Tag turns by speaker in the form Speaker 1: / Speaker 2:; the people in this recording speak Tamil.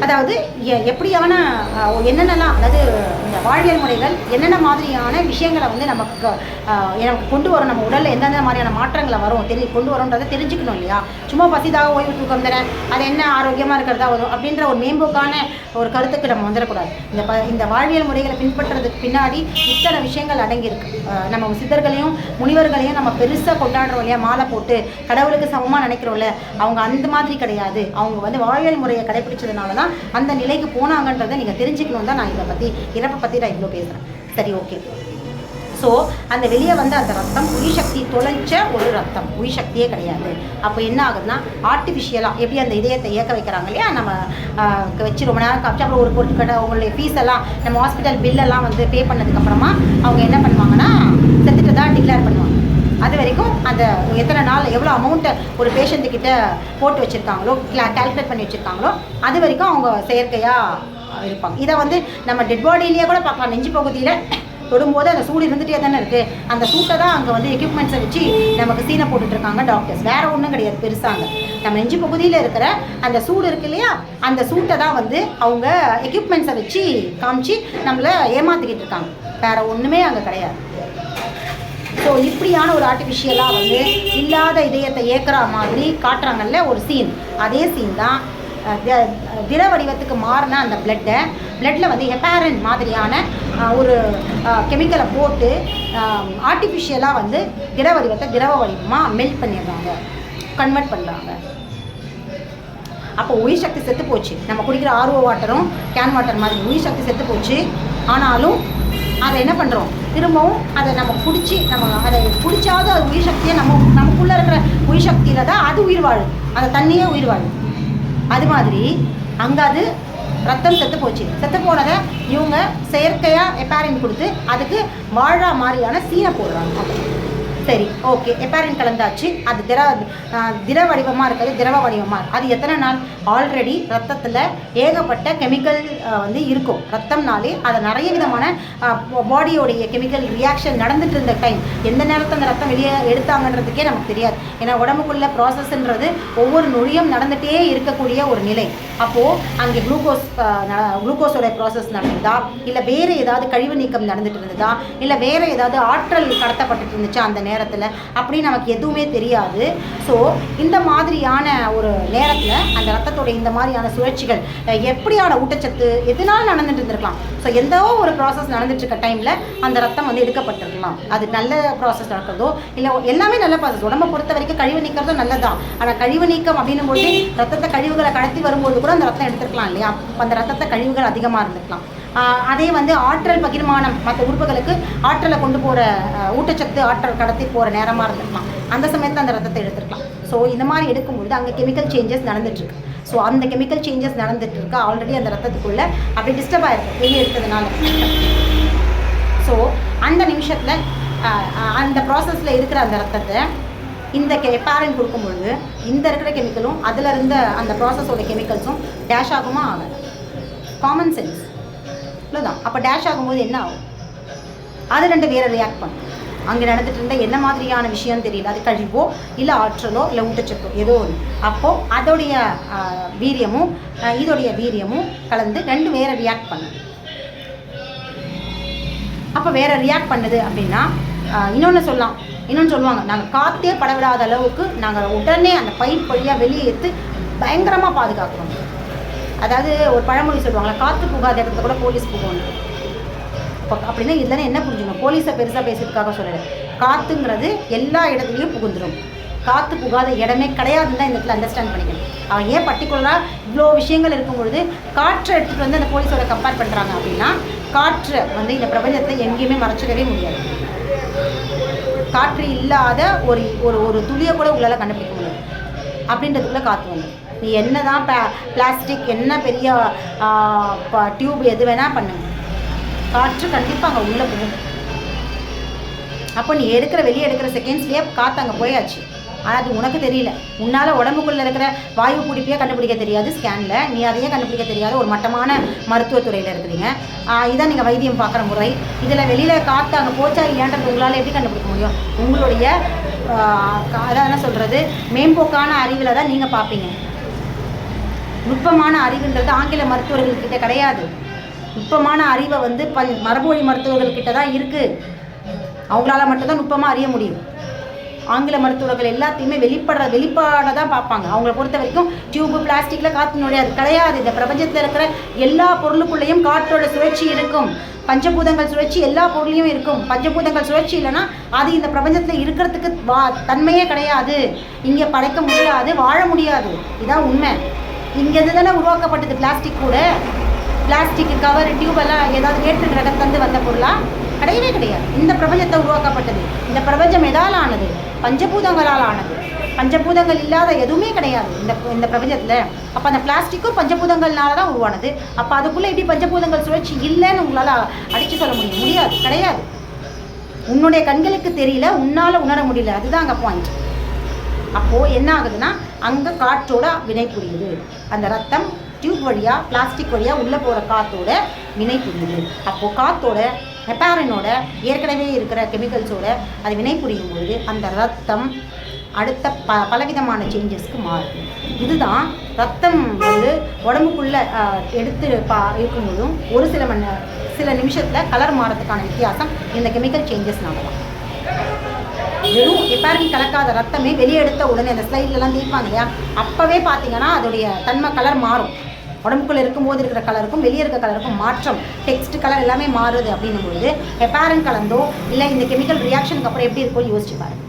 Speaker 1: அதாவது எ- எப்படியான என்னென்னலாம் அதாவது இந்த வாழ்வியல் முறைகள் என்னென்ன மாதிரியான விஷயங்களை வந்து நமக்கு எனக்கு கொண்டு வரும் நம்ம உடலில் எந்தெந்த மாதிரியான மாற்றங்களை வரும் தெரி கொண்டு வரும்ன்றதை தெரிஞ்சுக்கணும் இல்லையா? சும்மா பசிதாக ஓய்வு தூக்கம் தரேன் அது என்ன ஆரோக்கியமாக இருக்கிறதா வரும் அப்படின்ற ஒரு மேம்போக்கான ஒரு கருத்துக்கு நம்ம வந்துடக்கூடாது. இந்த ப இந்த வாழ்வியல் முறைகளை பின்பற்றுறதுக்கு பின்னாடி இத்தனை விஷயங்கள் அடங்கியிருக்கு. நம்ம சித்தர்களையும் முனிவர்களையும் நம்ம பெருசாக கொண்டாடுறோம் இல்லையா? மாலை போட்டு கடவுளுக்கு சமமாக நினைக்கிறோம்ல அவங்க அந்த மாதிரி கிடையாது. அவங்க வந்து வாழ்வியல் முறையை கடைபிடிச்சதுனால தான் அந்த நிலைக்கு போனாங்கன்றதை நீங்கள் தெரிஞ்சுக்கணும் தான் நான் இதை பற்றி இறப்பை பற்றி நான் இவ்வளோ பேசுகிறேன் சரி ஓகே ஸோ அந்த வெளியே வந்த அந்த ரத்தம் உயிர் சக்தி தொலைச்ச ஒரு ரத்தம். உயிர் சக்தியே கிடையாது. அப்போ என்ன ஆகுதுன்னா ஆர்டிஃபிஷியலாக எப்படி அந்த இதயத்தை இயக்க வைக்கிறாங்க இல்லையா? நம்ம வச்சு ரொம்ப நேரம் காமிச்சு அப்புறம் ஒரு பொருள் கட்ட அவங்களுடைய ஃபீஸ் எல்லாம் நம்ம ஹாஸ்பிட்டல் பில்லெல்லாம் வந்து பே பண்ணதுக்கப்புறமா அவங்க என்ன பண்ணுவாங்கன்னா செத்துட்டு தான் டிக்ளேர் பண்ணுவாங்க. அது வரைக்கும் அந்த எத்தனை நாள் எவ்வளோ அமௌண்ட்டை ஒரு பேஷண்ட்டுக்கிட்ட போட்டு வச்சுருக்காங்களோ கால்குலேட் பண்ணி வச்சுருக்காங்களோ அது வரைக்கும் அவங்க செயற்கையாக இருப்பாங்க. இதை வந்து நம்ம டெட் பாடியிலேயே கூட பார்க்கலாம். நெஞ்சு பகுதியில் தொடும்போது அந்த சூடு இருந்துகிட்டே தானே இருக்குது அந்த சூட்டை தான் அங்கே வந்து எக்யூப்மெண்ட்ஸை வச்சு நமக்கு சீனை போட்டுட்ருக்காங்க டாக்டர்ஸ் வேறு ஒன்றும் கிடையாது பெருசாங்க நம்ம நெஞ்சு பகுதியில் இருக்கிற அந்த சூடு இருக்கு இல்லையா அந்த சூட்டை தான் வந்து அவங்க எக்யூப்மெண்ட்ஸை வச்சு காமிச்சு நம்மளை ஏமாற்றிக்கிட்டு இருக்காங்க. வேறு ஒன்றுமே அங்கே கிடையாது. ஸோ இப்படியான ஒரு ஆர்டிஃபிஷியலாக வந்து இல்லாத இதயத்தை ஏற்கிற மாதிரி காட்டுறாங்கல்ல ஒரு சீன் அதே சீன் தான் திட வடிவத்துக்கு மாறின அந்த பிளட்டை பிளட்டில் வந்து ஹெப்பாரன் மாதிரியான ஒரு கெமிக்கலை போட்டு ஆர்டிஃபிஷியலாக வந்து திட வடிவத்தை திரவ வடிவமாக மெல்ட் பண்ணிடுறாங்க கன்வெர்ட் பண்ணுறாங்க அப்போ உயிர் சக்தி செத்து போச்சு. நம்ம குடிக்கிற ஆர்ஓ வாட்டரும் கேன் வாட்டர் மாதிரி உயிர் சக்தி செத்து போச்சு. ஆனாலும் அதை என்ன பண்ணுறோம் திரும்பவும் அதை நம்ம பிடிச்சி நம்ம அதை பிடிச்சாவது அது உயிர் சக்தியை நம்ம நமக்குள்ளே இருக்கிற உயிர் சக்தியில் தான் அது உயிர் வாழும். அந்த தண்ணியே உயிர் வாழும். அது மாதிரி அங்கே அது ரத்தம் செத்து போச்சு. செத்து போனதை இவங்க செயற்கையாக எப்பாரின் கொடுத்து அதுக்கு வாழ்கிற மாதிரியான சீனை போடுறாங்க. சரி ஓகே எப்பாரின் கலந்தாச்சு. அது திர திர வடிவமாக இருக்கிறது திரவ வடிவமாக இருக்கு. அது எத்தனை நாள்? ஆல்ரெடி ரத்தத்தில் ஏகப்பட்ட கெமிக்கல் வந்து இருக்கும். ரத்தம்னாலே அது நிறைய விதமான பாடியோடைய கெமிக்கல் ரியாக்ஷன் நடந்துட்டு இருந்த டைம் எந்த நேரத்தில் அந்த ரத்தம் வெளியே எடுத்தாங்கன்றதுக்கே நமக்கு தெரியாது. ஏன்னா உடம்புக்குள்ள ப்ராசஸ்ன்றது ஒவ்வொரு நொழியும் நடந்துகிட்டே இருக்கக்கூடிய ஒரு நிலை. அப்போது அங்கே குளுக்கோஸ் குளுக்கோஸோட ப்ராசஸ் நடந்ததா? இல்லை வேறு ஏதாவது கழிவு நீக்கம் நடந்துட்டு இருந்ததா? இல்லை வேறு ஏதாவது ஆற்றல் கடத்தப்பட்டுட்டு இருந்துச்சா அந்த நேரத்தில்? அப்படின்னு நமக்கு எதுவுமே தெரியாது. ஸோ இந்த மாதிரியான ஒரு நேரத்தில் அந்த ரத்தத்தோட இந்த மாதிரியான சுழற்சிகள் எப்படியான ஊட்டச்சத்து எதனால் நடந்துட்டு இருந்திருக்கலாம்? ஸோ எந்த ஒரு ப்ராசஸ் நடந்துட்டு இருக்க டைமில் அந்த ரத்தம் வந்து எடுக்கப்பட்டிருக்கலாம். அது நல்ல ப்ராசஸ் நடக்கிறதோ இல்லை எல்லாமே நல்ல ப்ராசஸ் உடம்பை பொறுத்த வரைக்கும் கழிவு நீக்கிறதும் நல்லதான் ஆனால் கழிவு நீக்கம் அப்படின்னும் போது ரத்தத்தை கழிவுகளை கடத்தி வரும்போது கூட அந்த ரத்தம் எடுத்துருக்கலாம் இல்லையா? அப்போ அந்த ரத்தத்தை கழிவுகள் அதிகமாக இருந்திருக்கலாம். அதே வந்து ஆற்றல் பகிர்மானம் மற்ற உறுப்புகளுக்கு ஆற்றலை கொண்டு போகிற ஊட்டச்சத்து ஆற்றல் கடத்தி போகிற நேரமாக இருந்திருக்கலாம். அந்த சமயத்தில் அந்த ரத்தத்தை எடுத்துருக்கலாம். ஸோ இந்த மாதிரி எடுக்கும்பொழுது அங்கே கெமிக்கல் சேஞ்சஸ் நடந்துட்டுருக்கு. ஸோ அந்த கெமிக்கல் சேஞ்சஸ் நடந்துட்டு இருக்கு ஆல்ரெடி அந்த ரத்தத்துக்குள்ளே அப்படி டிஸ்டர்ப் ஆயிருக்கு. வெளியே எடுத்ததுனால. ஸோ அந்த நிமிஷத்தில் அந்த ப்ராசஸில் இருக்கிற அந்த ரத்தத்தை இந்த கெ பேரண்ட் கொடுக்கும்பொழுது இந்த இருக்கிற கெமிக்கலும் அதில் இருந்த அந்த ப்ராசஸோட கெமிக்கல்ஸும் டேஷ் ஆகுமா ஆகாது. காமன் சென்ஸ் இவ்வளோதான் அப்போ டேஷ் ஆகும்போது என்ன ஆகும்? அது ரெண்டு வேற ரியாக்ட் பண்ணும். அங்கே நடந்துட்டு இருந்த என்ன மாதிரியான விஷயம்னு தெரியல. அது கழிவோ இல்லை ஆற்றலோ இல்லை ஊட்டச்சத்தோ ஏதோ ஒன்று அப்போது அதோடைய வீரியமும் இதோடைய வீரியமும் கலந்து ரெண்டு வேற ரியாக்ட் பண்ணும். அப்போ வேற ரியாக்ட் பண்ணுது அப்படின்னா இன்னொன்று சொல்லலாம். இன்னொன்று சொல்லுவாங்க நாங்கள் காற்றே படவிடாத அளவுக்கு நாங்கள் உடனே அந்த பைப் வழியாக வெளியே எடுத்து பயங்கரமாக பாதுகாக்கிறோம். அதாவது ஒரு பழமொழி சொல்லுவாங்களா காற்று புகாத இடத்துல கூட போலீஸ் போகணும் இப்போ அப்படின்னா இதில் என்ன புரிஞ்சுக்கணும்? போலீஸை பெருசாக பேசுறதுக்காக சொல்லலை. காற்றுங்கிறது எல்லா இடத்துலையும் புகுந்துடும் காற்று புகாத இடமே கிடையாதுன்னு தான் இந்த இடத்துல அண்டர்ஸ்டாண்ட் பண்ணிக்கணும். அவன் ஏன் பர்டிகுலராக இவ்வளோ விஷயங்கள் இருக்கும் பொழுது காற்றை எடுத்துகிட்டு வந்து அந்த போலீஸோட கம்பேர் பண்ணுறாங்க அப்படின்னா காற்றை வந்து இந்த பிரபஞ்சத்தை எங்கேயுமே மறைச்சிடவே முடியாது. காற்று இல்லாத ஒரு ஒரு ஒரு துளியை கூட உங்களால் கண்டுபிடிக்க முடியும். அப்படின்றதுக்குள்ளே காற்று வந்து நீ என்ன தான் பிளாஸ்டிக் என்ன பெரிய டியூப் எது வேணால் பண்ணுங்க. காற்று கண்டிப்பாக அங்கே உள்ளே போகும். அப்போ நீ எடுக்கிற வெளியே எடுக்கிற செகண்ட்ஸ்லேயே காற்று அங்கே போயாச்சு. ஆனால் அது உனக்கு தெரியல. உன்னால் உடம்புக்குள்ளே இருக்கிற வாயு பிடிப்பையே கண்டுபிடிக்க தெரியாது ஸ்கேனில் நீ அதையே கண்டுபிடிக்க தெரியாத. ஒரு மட்டமான மருத்துவத்துறையில் இருக்கிறீங்க. இதான் நீங்கள் வைத்தியம் பார்க்குற முறை. இதில் வெளியில் காற்று அங்கே போச்சா இல்லையான்றது உங்களால் எப்படி கண்டுபிடிக்க முடியும்? உங்களுடைய அதான் என்ன சொல்கிறது மேம்போக்கான அறிவில் தான் நீங்கள் பார்ப்பீங்க. நுட்பமான அறிவுன்றது ஆங்கில மருத்துவர்கள்கிட்ட கிடையாது. நுட்பமான அறிவை வந்து ப மரபொழி மருத்துவர்கள்கிட்ட தான் இருக்குது அவங்களால மட்டும்தான் நுட்பமாக அறிய முடியும். ஆங்கில மருத்துவர்கள் எல்லாத்தையுமே வெளிப்படுற வெளிப்பாடை தான் பார்ப்பாங்க. அவங்கள பொறுத்த வரைக்கும் டியூப்பு பிளாஸ்டிக்கில் காற்று நுழையாது. கிடையாது. இந்த பிரபஞ்சத்தில் இருக்கிற எல்லா பொருளுக்குள்ளேயும் காற்றோட சுழற்சி இருக்கும். பஞ்சபூதங்கள் சுழற்சி எல்லா பொருளையும் இருக்கும். பஞ்சபூதங்கள் சுழற்சி இல்லைன்னா அது இந்த பிரபஞ்சத்தில் இருக்கிறதுக்கு வா தன்மையே கிடையாது. இங்கே படைக்க முடியாது வாழ முடியாது. இதான் உண்மை. இங்கேருந்து தானே உருவாக்கப்பட்டது பிளாஸ்டிக் கூட. பிளாஸ்டிக் கவர் டியூப் எல்லாம் ஏதாவது வேற்று கிரகத்தந்து வந்த பொருளா? கிடையவே கிடையாது. இந்த பிரபஞ்சத்தை உருவாக்கப்பட்டது. இந்த பிரபஞ்சம் பஞ்சபூதங்களால் ஆனது பஞ்சபூதங்கள் இல்லாத எதுவுமே கிடையாது இந்த இந்த பிரபஞ்சத்தில். அப்போ அந்த பிளாஸ்டிக்கும் பஞ்சபூதங்கள்னால தான் உருவானது. அப்போ அதுக்குள்ளே எப்படி பஞ்சபூதங்கள் சுழற்சி இல்லைன்னு உங்களால் அடித்து சொல்ல முடியும். முடியாது கிடையாது. உன்னுடைய கண்களுக்கு தெரியல உன்னால் உணர முடியல. அதுதான் அங்கே பாயிண்ட் அப்போது என்ன ஆகுதுன்னா அங்கே காற்றோட வினை புரியுது. அந்த ரத்தம் டியூப் வழியாக பிளாஸ்டிக் வழியாக உள்ளே போகிற காற்றோட வினை புரியுது. அப்போது காற்றோட ஹெப்பாரினோட ஏற்கனவே இருக்கிற கெமிக்கல்ஸோட அது வினை புரியும் பொழுது அந்த ரத்தம் அடுத்த ப பலவிதமான சேஞ்சஸ்க்கு மாறுது இதுதான் ரத்தம் வந்து உடம்புக்குள்ளே எடுத்து பா இருக்கும்போதும் ஒரு சில மணி சில நிமிஷத்தில் கலர் மாறதுக்கான வித்தியாசம் இந்த கெமிக்கல் சேஞ்சஸ்னால தான். வெறும் ஹெப்பாரின் கலக்காத ரத்தமே வெளியே எடுத்த உடனே அந்த ஸ்லைட்லலாம் தீர்ப்பாங்க இல்லையா? அப்போவே பார்த்தீங்கன்னா அதோடைய தன்மை கலர் மாறும். உடம்புக்குள்ளே இருக்கும்போது இருக்கிற கலருக்கும் வெளியே இருக்க கலருக்கும் மாற்றம் டெக்ஸ்ட் கலர் எல்லாமே மாறுது அப்படின்னும் பொழுது ஹெப்பாரின் கலந்தோ இல்லை இந்த கெமிக்கல் ரியாக்ஷனுக்கு அப்புறம் எப்படி இருக்கும்னு யோசிச்சு பாருங்க.